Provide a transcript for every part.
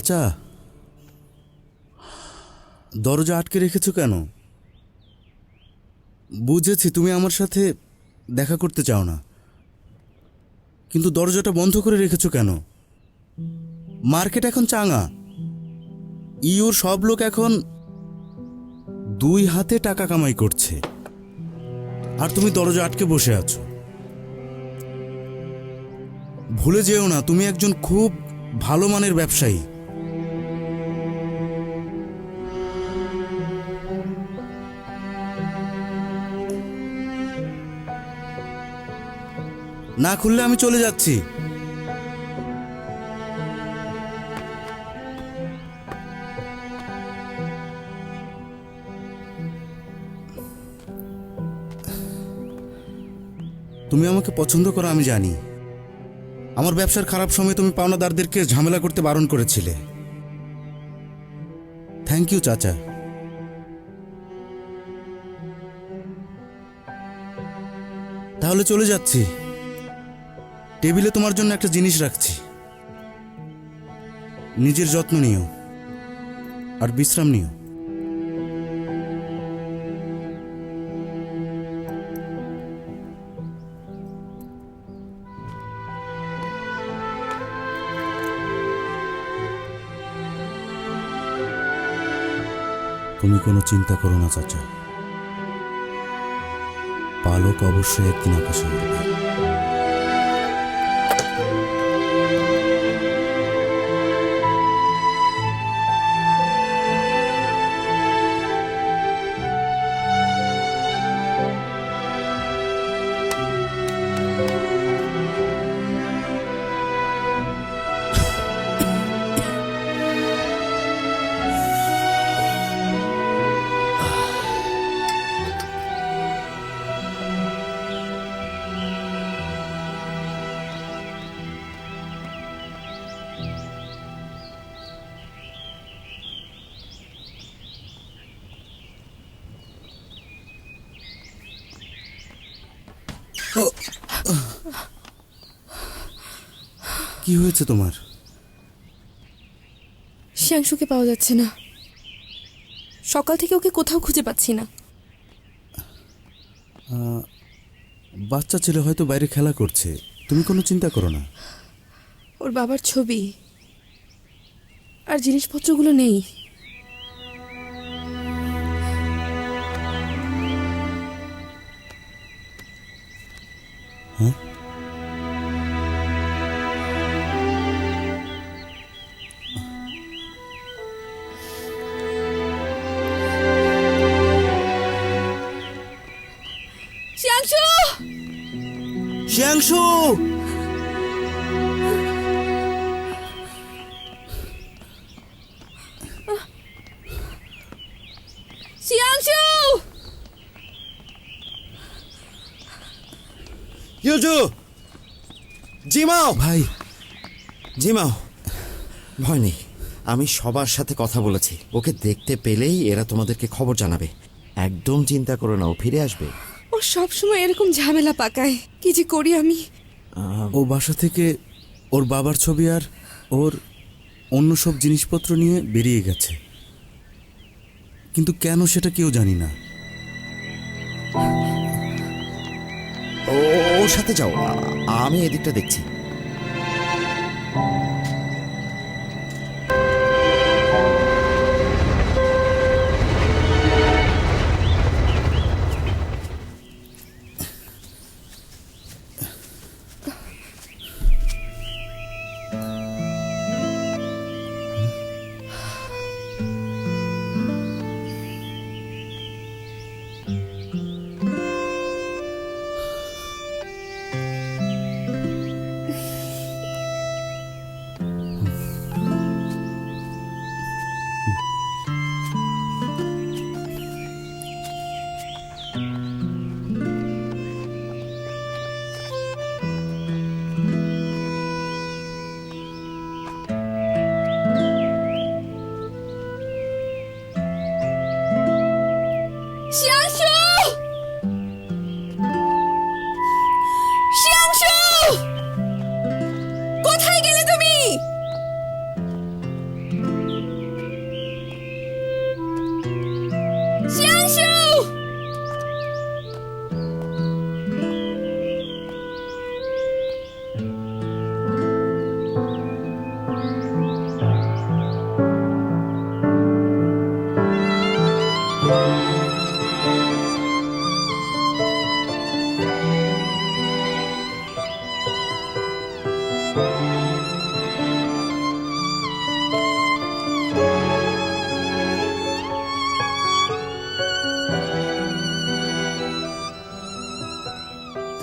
চাচা দরজা আটকে রেখেছো কেন? বুঝেছি, তুমি আমার সাথে দেখা করতে চাও না। কিন্তু দরজাটা বন্ধ করে রেখেছো কেন? মার্কেট এখন চাঙা। ইউর সব লোক এখন দুই হাতে টাকা কামাই করছে। আর তুমি দরজা আটকে বসে আছো। ভুলে যেও না, তুমি একজন খুব ভালো মানের ব্যবসায়ী। না খুললে আমি চলে যাচ্ছি। তুমি আমাকে পছন্দ করো, আমি জানি। আমার ব্যবসার খারাপ সময় তুমি পাওনাদারদেরকে ঝামেলা করতে বারণ করেছিলে। থ্যাংক ইউ চাচা। তাহলে চলে যাচ্ছি। টেবিলে তোমার জন্য একটা জিনিস রাখছি। নিজের যত্ন নিও আর বিশ্রাম নিও। তুমি কোনো চিন্তা করো না, চাচা। পালক অবশ্যই একদিন আকাশে উঠবে কি হয়েছে তোমার? শ্যাংশুকে পাওয়া যাচ্ছে না। সকাল থেকে ওকে কোথাও খুঁজে পাচ্ছি না। বাচ্চা ছেলে হয়তো বাইরে খেলা করছে। তুমি কোনো চিন্তা করো না। ওর বাবার ছবি। আর জিনিসপত্রগুলো নেই। ইউজু! জিমাও! ভাই। জিমাও! ভয় নেই আমি সবার সাথে কথা বলেছি। ওকে দেখতে পেলেই এরা তোমাদেরকে খবর জানাবে। একদম চিন্তা করো না ও ফিরে আসবে। ও সব সময় এরকম ঝামেলা পাকায়। কি যে করি আমি? ও বাসা থেকে ওর বাবার ছবি আর ওর অন্য সব জিনিসপত্র নিয়ে বেরিয়ে গেছে। কিন্তু কেন সেটা কেউ জানি না। সাথে যাও আমি এদিকটা দেখছি।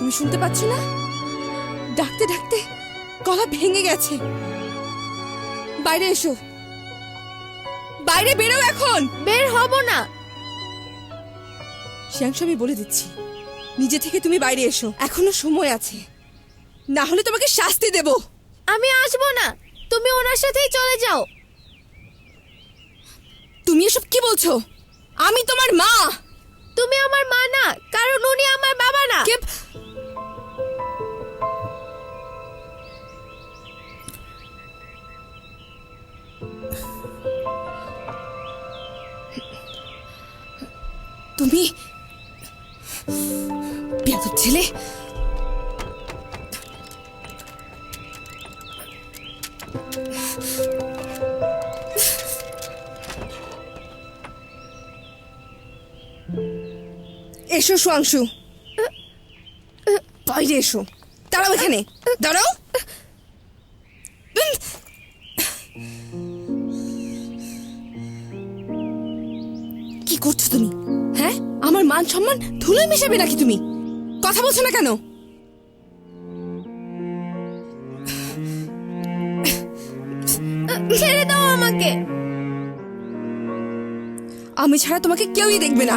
তুমি শুনতে পাচ্ছ না। ডাকতে ডাকতে গলা ভেঙে গেছে। বাইরে এসো। বাইরে বেরো এখন। বের হব না। শ্যাংশু আমি বলে দিচ্ছি নিজে থেকে তুমি বাইরে এসো। এখনও সময় আছে। না হলে তোমাকে শাস্তি দেব। আমি আসব না। তুমি ওনার সাথেই চলে যাও। তুমি এসব কি বলছো? আমি তোমার মা। তুমি আমার মা না কারণ উনি আমার বাবা না। তুমি বেয়াদব ছেলে? এসো সুয়াংশু। বাইরে এসো। দাঁড়াও এখানে। দাঁড়াও। সম্মান ধুলোয় মিশাবে নাকি তুমি? কথা বলছো না কেন? ছেড়ে দাও আমাকে। আমি ছাড়া তোমাকে কেউই দেখবে না।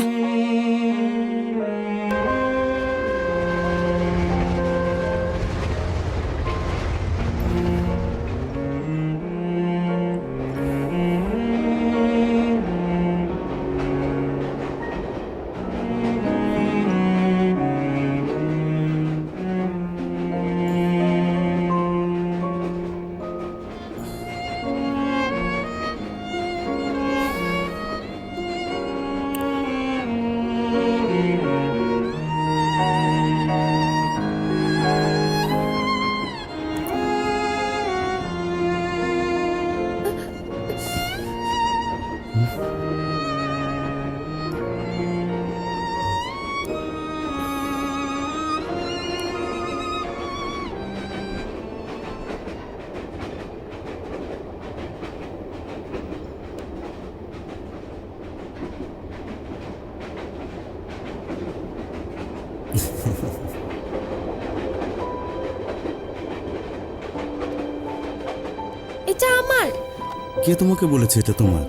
কে তোমাকে বলেছে এটা তোমার?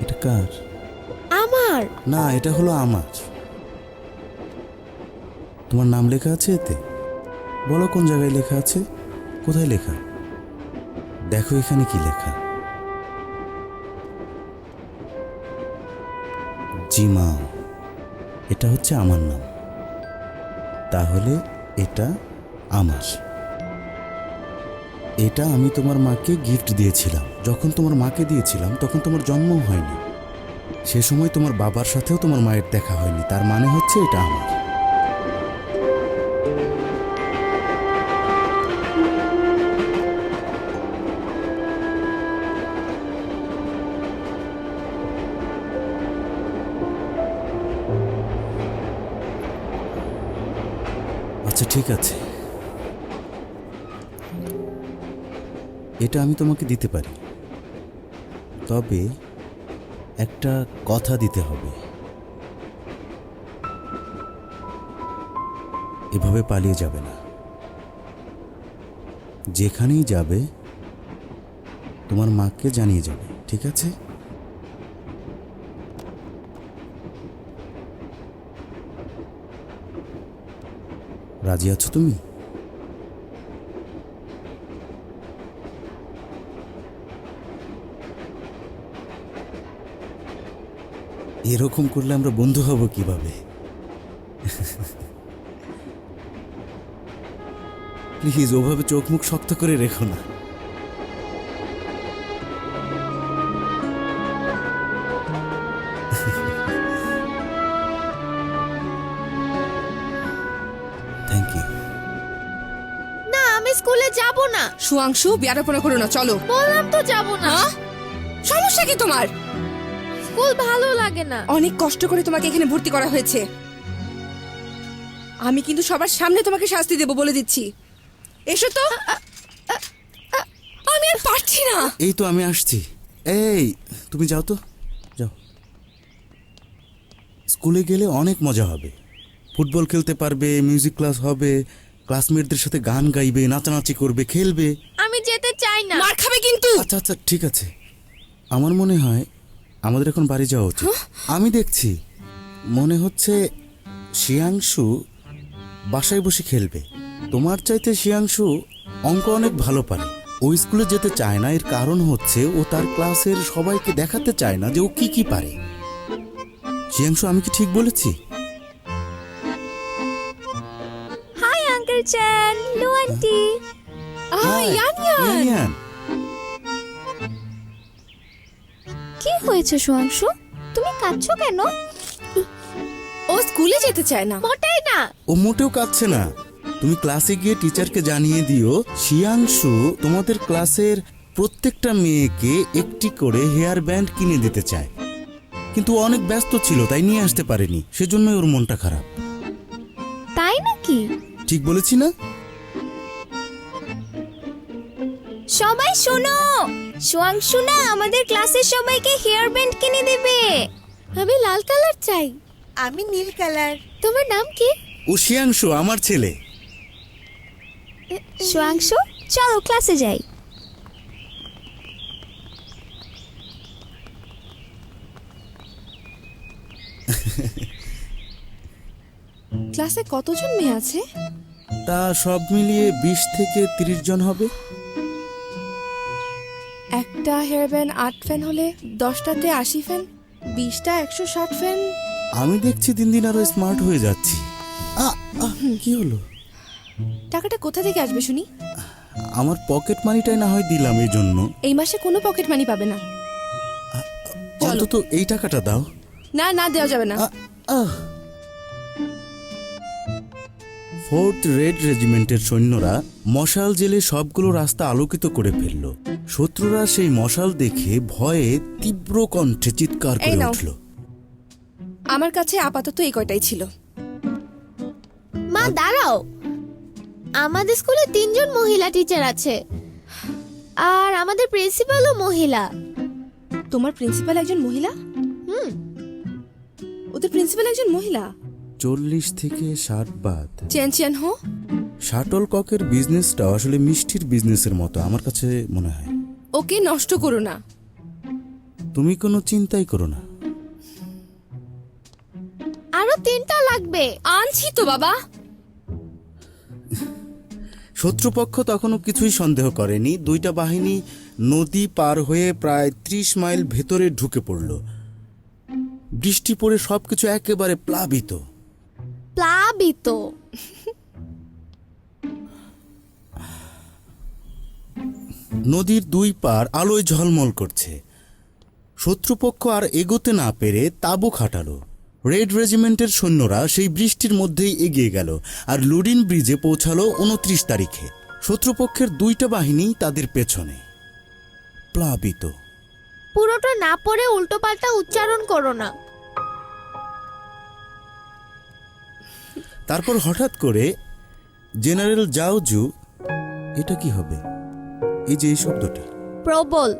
এটা কার? আমার? না এটা হলো আমার। তোমার নাম লেখা আছে এতে? বলো কোন জায়গায় লেখা আছে? কোথায় লেখা? দেখো এখানে কি লেখা। জিমাও এটা হচ্ছে আমার নাম। তাহলে এটা আমার। এটা আমি তোমার মাকে গিফট দিয়েছিলাম। যখন তোমার মাকে দিয়েছিলাম, তখন তোমার জন্মও হয়নি। সে সময় তোমার বাবার সাথেও তোমার মায়ের দেখা হয়নি। তার মানে হচ্ছে এটা আমার। আচ্ছা ঠিক আছে। এটা আমি তোমাকে দিতে পারি। তবে একটা কথা দিতে হবে। এভাবে পালিয়ে যাবে না। যেখানেই যাবে, তোমার মাকে জানিয়ে যাবে, ঠিক আছে? রাজি আছো তুমি? এরকম করলে আমরা বন্ধু হব কীভাবে? প্লিজ ওভাবে চোখ মুখ শক্ত করে রেখো না। না আমি স্কুলে যাব না। সুয়াংশু বিয়ারপনা করো না চলো। বললাম তো যাব না। হ্যাঁ? সমস্যা কি তোমার? স্কুল ভালো লাগে না। অনেক কষ্ট করে তোমাকে এখানে ভর্তি করা হয়েছে। আমি কিন্তু সবার সামনে তোমাকে শাস্তি দেব বলে দিচ্ছি। এসো তো। আমি আর পারছি না। এই তো আমি আসছি। এই তুমি যাও তো। যাও। স্কুলে গেলে অনেক মজা হবে। ফুটবল খেলতে পারবে মিউজিক ক্লাস হবে ক্লাসমেটদের সাথে গান গাইবে নাচানাচি করবে খেলবে। আমি যেতে চাই না। মার খাবে কিন্তু। আচ্ছা আচ্ছা ঠিক আছে। আমার মনে হয় আমাদের এখন বাড়ি যাওয়া উচিত। আমি দেখছি। মনে হচ্ছে শিয়াংশু বাসায় বসে খেলবে। তোমার চাইতে শিয়াংশু অঙ্ক অনেক ভালো পারে। ও স্কুলে যেতে চায় না এর কারণ হচ্ছে ও তার ক্লাসের সবাইকে দেখাতে চায় না যে ও কি কি পারে। শিয়াংশু আমি কি ঠিক বলেছি? হাই আঙ্কেল চ্যান লু আন্টি ইয়ান ইয়ান। কি হয়েছে সুয়াংশু? তুমি কাঁদছো কেন? ও স্কুলে যেতে চায় না। মোটেই না। ও মোটেও কাঁদছে না। তুমি ক্লাসে গিয়ে টিচারকে জানিয়ে দিও শিয়াংশু তোমাদের ক্লাসের প্রত্যেকটা মেয়েকে একটি করে হেয়ার ব্যান্ড কিনে দিতে চায়। কিন্তু অনেক ব্যস্ত ছিল তাই নিয়ে আসতে পারেনি। সেজন্যই ওর মনটা খারাপ। তাই নাকি? ঠিক বলেছি না? সবাই শোনো। সুয়াংশু না আমাদের ক্লাসের সবাইকে হেয়ার ব্যান্ড কিনে দেবে। আমি লাল কালার চাই। আমি নীল কালার। তোমার নাম কি? ও শিয়াংশু আমার ছেলে। সুয়াংশু চলো ক্লাসে যাই। ক্লাসে কতজন মেয়ে আছে? তা সব মিলিয়ে বিশ থেকে তিরিশ জন হবে। একটা হেয়ার ব্যান্ড আট ফ্যান হলে দশটাতে আশি ফ্যান বিশটা একশো ষাট ফ্যান। আমি দেখছি দিন দিন আরও স্মার্ট হয়ে যাচ্ছি। আ, কি হলো? টাকাটা কোথা থেকে আসবে শুনি? আমার পকেট মানিটাই না হয় দিলাম এই জন্য। এই মাসে কোনো পকেট মানি পাবে না। চলো। অন্তত এই টাকাটা দাও। না না দেওয়া যাবে না। ফোর্থ রেড রেজিমেন্টের সৈন্যরা মশাল জেলে সবগুলো রাস্তা আলোকিত করে ফেলল। শত্রুরা সেই মশাল দেখে ভয়ে তীব্র কণ্ঠে চিৎকার এই করে নাও। উঠল। আমার কাছে আপাতত এই কয়টাই ছিল। মা দাঁড়াও। আমাদের স্কুলে তিনজন মহিলা টিচার আছে। আর আমাদের প্রিন্সিপালও মহিলা। তোমার প্রিন্সিপাল একজন মহিলা? হুম। ওদের প্রিন্সিপাল একজন মহিলা? চল্লিশ থেকে ষাট বাদ। চেন চেন হো। শাটল ককের বিজনেসটা আসলে মিষ্টির বিজনেসের মতো আমার কাছে মনে হয়। ওকে নষ্ট করো না। তুমি কোনো চিন্তাই করো না। আরও তিনটা লাগবে। আনছি তো বাবা। শত্রুপক্ষ তখনও কিছুই সন্দেহ করেনি। দুইটা বাহিনী নদী পার হয়ে প্রায় ত্রিশ মাইল ভেতরে ঢুকে পড়ল। বৃষ্টি পড়ে সবকিছু একেবারে প্লাবিত। প্লাবিত। নদীর দুই পার আলোয় ঝলমল করছে। শত্রুপক্ষ আর এগোতে না পেরে তাবু খাটালো। রেড রেজিমেন্টের সৈন্যরা সেই বৃষ্টির মধ্যেই এগিয়ে গেল আর লুডিন ব্রিজে পৌঁছালো উনত্রিশ তারিখে। শত্রুপক্ষের দুইটা বাহিনী তাদের পেছনে। প্লাবিত। পুরোটা না পড়ে উল্টোপাল্টা উচ্চারণ করো না। তারপর হঠাৎ করে জেনারেল জাওজু এটা কি হবে? এই যে এই শব্দটা। প্রবল।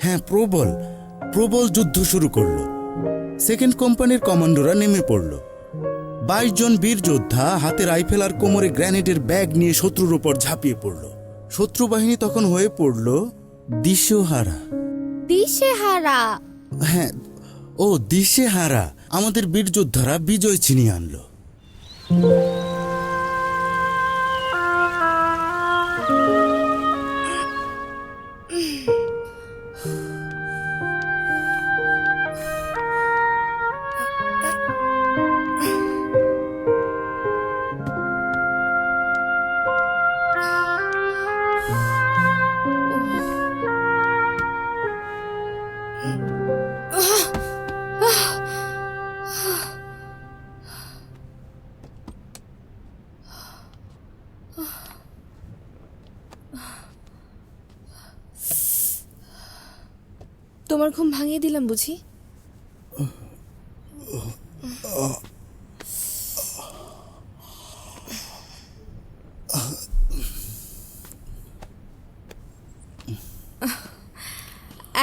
হ্যাঁ প্রবল। প্রবল যুদ্ধ শুরু করল। সেকেন্ড কোম্পানির কমান্ডোরা নেমে পড়ল। বাইশ জন বীর যোদ্ধা হাতে রাইফেল আর কোমরে গ্র্যানেডের ব্যাগ নিয়ে শত্রুর উপর ঝাঁপিয়ে পড়ল। শত্রু বাহিনী তখন হয়ে পড়ল দিশেহারা। দিশে হারা হ্যাঁ ও দিশেহারা। আমাদের বীর যোদ্ধারা বিজয় ছিনিয়ে আনলো। তোমার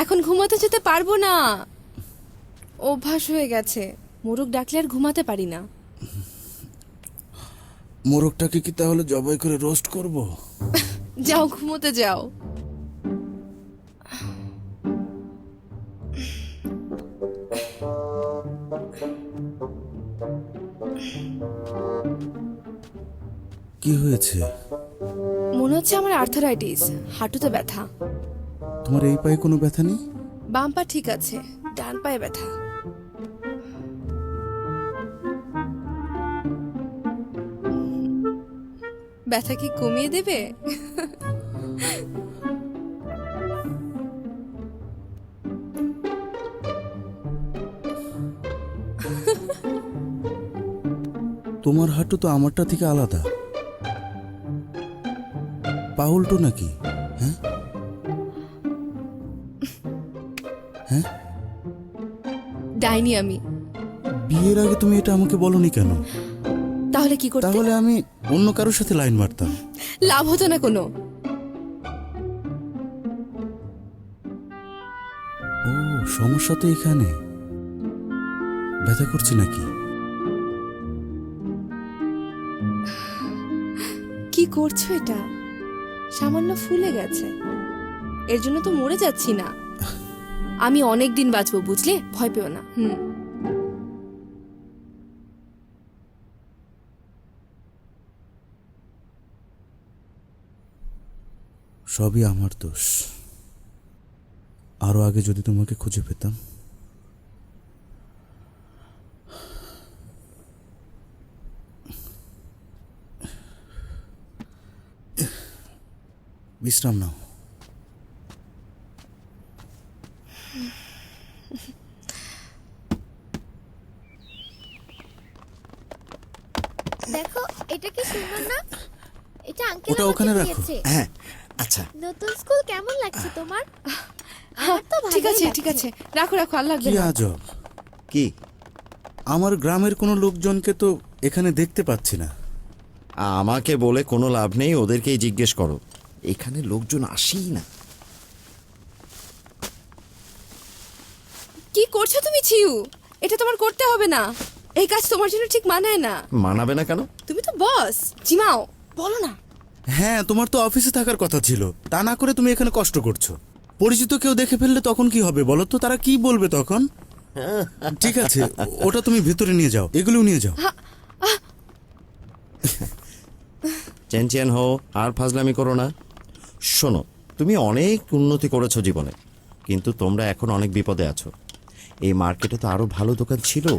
এখন ঘুমাতে যেতে পারব না। অভ্যাস হয়ে গেছে। মোরগ ডাকলে আর ঘুমাতে পারি না। মোরগটাকে কি তাহলে জবাই করে রোস্ট করব? যাও ঘুমোতে যাও। হয়েছে? মনে হচ্ছে আমার আর্থারাইটিস হাঁটুতে ব্যথা। তোমার এই পায়ে কোনো ব্যথা নেই? বাম পা ঠিক আছে ডান পায়ে ব্যথা। ব্যথা কি কমিয়ে দেবে? তোমার হাঁটু তো আমারটা থেকে আলাদা। পা উল্টো নাকি? হ্যাঁ হ্যাঁ ডাইনি আমি। বিয়ের আগে তুমি এটা আমাকে বলনি কেন? তাহলে কি করতে? তাহলে আমি অন্য কারোর সাথে লাইন মারতাম। লাভ হতো না কোনো। ও সমস্যা তো এখানে। ব্যথা করছে নাকি? কি করছ এটা? সামান্য ফুলে গেছে। এর জন্য তো মরে যাচ্ছি না। আমি অনেক দিন বাঁচবো, বুঝলে? ভয় পেও না, হুম। সবই আমার দোষ। আরও আগে যদি তোমাকে খুঁজে পেতাম বিশ্রাম নাও। দেখো এটা কি সুন্দর না? এটা আঙ্কেল ওটা ওখানে রাখো। হ্যাঁ আচ্ছা। নতুন স্কুল কেমন লাগছে তোমার? আমার তো ঠিক আছে ঠিক আছে। রাখো রাখো আর লাগবে কি না। আজব কি? আমার গ্রামের কোনো লোকজনকে তো এখানে দেখতে পাচ্ছি না। আমাকে বলে কোনো লাভ নেই ওদেরকেই জিজ্ঞেস করো। এখানে লোকজন আসেই না। কি করছ তুমি ছিউ? এটা তোমার করতে হবে না। এই কাজ তোমার জন্য ঠিক মানায় না। মানাবে না কেন? তুমি তো বস। জিমাও বলো না। হ্যাঁ তোমার তো অফিসে থাকার কথা ছিল। তা না করে তুমি এখানে কষ্ট করছ। পরিচিত কেউ দেখে ফেললে তখন কি হবে বলো তো? তারা কি বলবে তখন? ঠিক আছে ওটা তুমি ভিতরে নিয়ে যাও। এগুলোও নিয়ে যাও। চেন চেন হও আর ফাজলামি করো না। শোনো তুমি অনেক উন্নতি করেছ জীবনে কিন্তু তোমরা এখন অনেক বিপদে আছো। এই মার্কেটে তো আরও ভালো দোকান ছিল।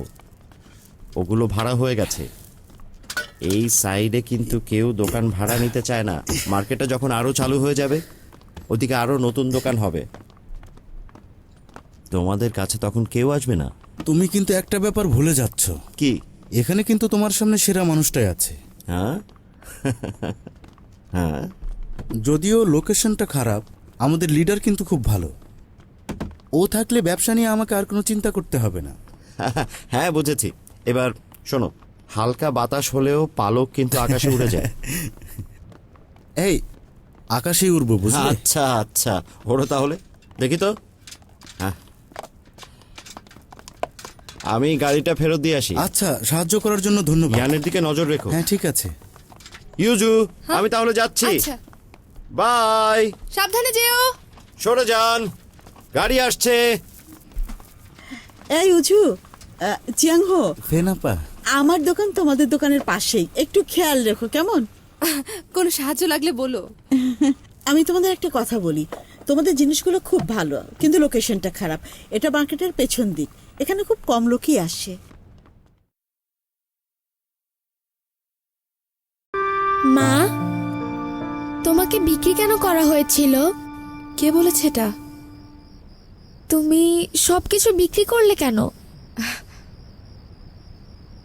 ওগুলো ভাড়া হয়ে গেছে। এই সাইডে কিন্তু কেউ দোকান ভাড়া নিতে চায় না। মার্কেটে যখন আরও চালু হয়ে যাবে ওদিকে আরও নতুন দোকান হবে। তোমাদের কাছে তখন কেউ আসবে না? তুমি কিন্তু একটা ব্যাপার ভুলে যাচ্ছ। কি? এখানে কিন্তু তোমার সামনে সেরা মানুষটাই আছে। হ্যাঁ? হ্যাঁ? যদিও লোকেশনটা খারাপ আমাদের লিডার কিন্তু খুব ভালো। ও থাকলে ব্যবসা নিয়ে আমাকে আর কোনো চিন্তা করতে হবে না। হ্যাঁ বুঝেছি। এবার শোনো হালকা বাতাস হলেও পালক কিন্তু আকাশে উড়ে যায়। এই আকাশেই উড়বো বুঝলে? আচ্ছা আচ্ছা। ওরো তাহলে। দেখি তো। হ্যাঁ। আমি গাড়িটা ফেরত দিয়ে আসি। আচ্ছা সাহায্য করার জন্য ধন্যবাদ। জ্ঞানের দিকে নজর রেখো। হ্যাঁ ঠিক আছে। ইউজু আমি তাহলে যাচ্ছি। আচ্ছা। বাই। সাবধানে যেও। সরে যান গাড়ি আসছে। এই উজু চিয়াংহো। ফেনাপা। আমার দোকান তোমাদের দোকানের পাশেই। একটু খেয়াল রেখো কেমন? কোনো সাহায্য লাগলে বলো। আমি তোমাদের একটা কথা বলি। তোমাদের জিনিসগুলো খুব ভালো কিন্তু লোকেশনটা খারাপ। এটা মার্কেটের পেছন দিক। এখানে খুব কম লোকই আসে। মা? তোমাকে বিক্রি কেন করা হয়েছিল? কে বলেছে এটা? তুমি সবকিছু বিক্রি করলে কেন?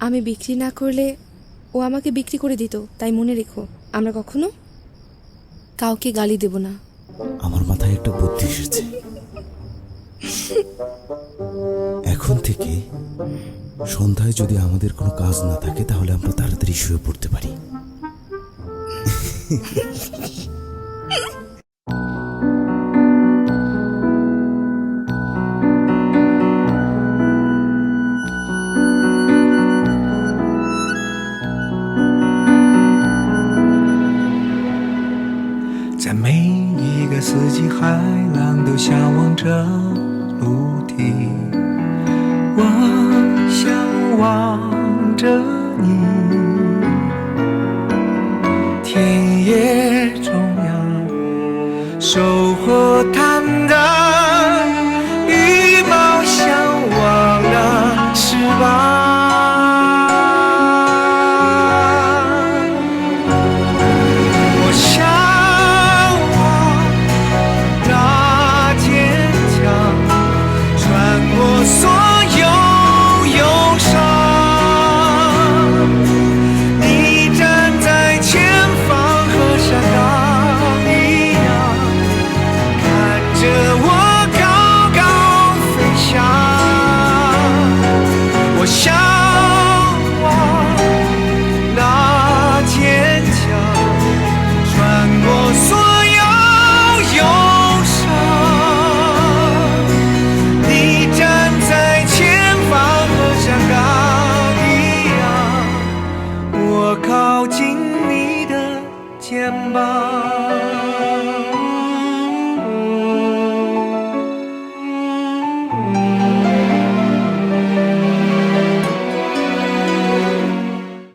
আমি বিক্রি না করলে ও আমাকে বিক্রি করে দিত তাই মনে রেখো। আমরা কখনো কাউকে গালি দেব না। আমার মাথায় একটা বুদ্ধি এসেছে। এখন থেকে সন্ধ্যায় যদি আমাদের কোনো কাজ না থাকে তাহলে আমরা তাড়াতাড়ি শুয়ে পড়তে পারি। 在每一个四季，海浪都向往着陆地。我向往着你，Look.